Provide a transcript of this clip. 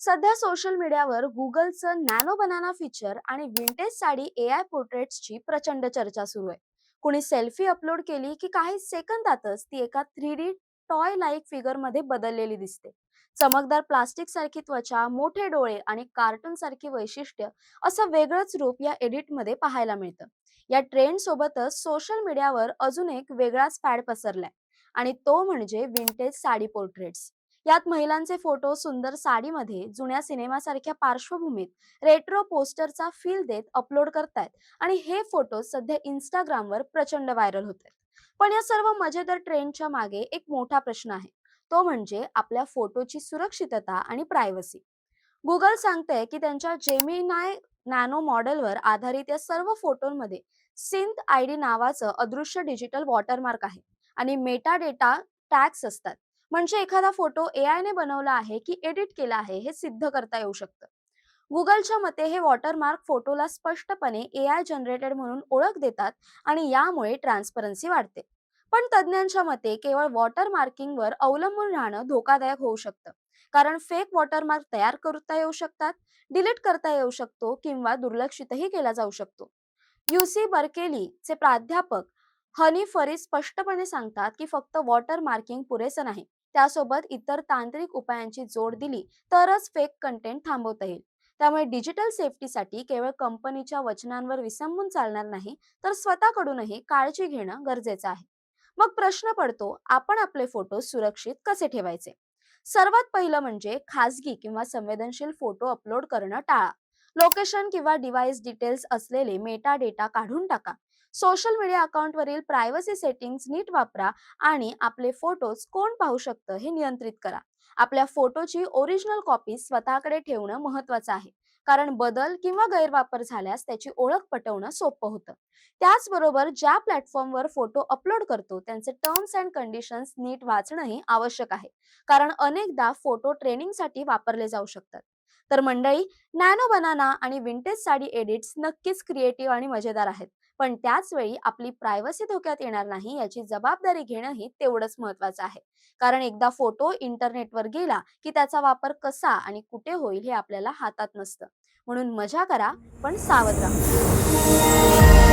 सध्या सोशल मीडियावर गुगलचं नॅनो बनाना फीचर आणि विंटेज साडी ए आय पोर्ट्रेट्सची प्रचंड चर्चा सुरू आहे. कुणी सेल्फी अपलोड केली की काही सेकंदातच ती एका थ्री डी टॉय लाईक फिगरमध्ये बदललेली दिसते. चमकदार प्लास्टिक सारखी त्वचा मोठे डोळे आणि कार्टून सारखी वैशिष्ट्य असं वेगळंच रूप या एडिटमध्ये पाहायला मिळतं. या ट्रेंड सोबतच सोशल मीडियावर अजून एक वेगळाच फॅड पसरलाय आणि तो म्हणजे विंटेज साडी पोर्ट्रेट्स यात महिलांचे फोटो सुंदर साडीमध्ये जुन्या सिनेमासारख्या पार्श्वभूमीत रेट्रो पोस्टरचा फील देत अपलोड करतायत. आणि हे फोटो सध्या इंस्टाग्रामवर प्रचंड व्हायरल होत आहेत पण या सर्व मजेदार ट्रेंडच्या मागे एक मोठा प्रश्न आहे. तो म्हणजे आपल्या फोटोची सुरक्षितता आणि प्रायव्हसी गुगल सांगते की त्यांच्या जेमिनाय नॅनो मॉडेलवर आधारित या सर्व फोटोंमध्ये सिंथ आय डी नावाचं अदृश्य डिजिटल वॉटरमार्क आहे. आणि मेटा डेटा टॅक्स असतात. म्हणजे एखादा फोटो एआय ने बनवला आहे की एडिट केला आहे हे सिद्ध करता येऊ शकतं. गुगलच्या मते हे वॉटरमार्क फोटोला स्पष्टपणे एआय जनरेटेड म्हणून ओळख देतात आणि यामुळे ट्रान्सपरन्सी वाढते. पण तज्ज्ञांच्या मते केवळ वॉटर मार्किंगवर अवलंबून राहणं धोकादायक होऊ शकतं. कारण फेक वॉटरमार्क तयार करता येऊ शकतात डिलीट करता येऊ शकतो किंवा दुर्लक्षितही केला जाऊ शकतो. युसी बर्केलीचे प्राध्यापक हनी फरी स्पष्टपणे सांगतात की फक्त वॉटर मार्किंग पुरेसं नाही. त्यासोबत इतर तांत्रिक उपायांची जोड दिली तरच फेक कंटेंट थांबवता येईल. त्यामुळे डिजिटल सेफ्टीसाठी केवळ कंपनीच्या वचनांवर विसंबून चालणार नाही तर स्वतःकडूनही काळजी घेणं गरजेचं आहे. मग प्रश्न पडतो आपण आपले फोटो सुरक्षित कसे ठेवायचे? सर्वात पहिलं म्हणजे खासगी किंवा संवेदनशील फोटो अपलोड करणं टाळा. लोकेशन किंवा डिव्हाइस डिटेल्स असलेले मेटा डेटा काढून टाका. सोशल मीडिया अकाउंटवरील प्रायव्हसी सेटिंग्स नीट वापरा आणि आपले फोटोज कोण पाहू शकतं हे नियंत्रित करा. आपल्या फोटोची ओरिजिनल कॉपी स्वतःकडे ठेवणं महत्वाचं आहे. कारण बदल किंवा गैरवापर झाल्यास त्याची ओळख पटवणं सोपं होतं. त्याचबरोबर ज्या प्लॅटफॉर्मवर फोटो अपलोड करतो त्यांचे टर्म्स अँड कंडिशन्स नीट वाचणंही आवश्यक आहे. कारण अनेकदा फोटो ट्रेनिंगसाठी वापरले जाऊ शकतात. तर मंडळी नॅनो बनाना आणि विंटेज साडी एडिट्स नक्कीच क्रिएटिव्ह आणि मजेदार आहेत. पण त्याच वेळी आपली प्रायव्हसी धोक्यात येणार नाही याची जबाबदारी घेणंही तेवढंच महत्वाचं आहे. कारण एकदा फोटो इंटरनेटवर गेला की त्याचा वापर कसा आणि कुठे होईल हे आपल्याला हातात नसतं. म्हणून मजा करा पण सावध राहा.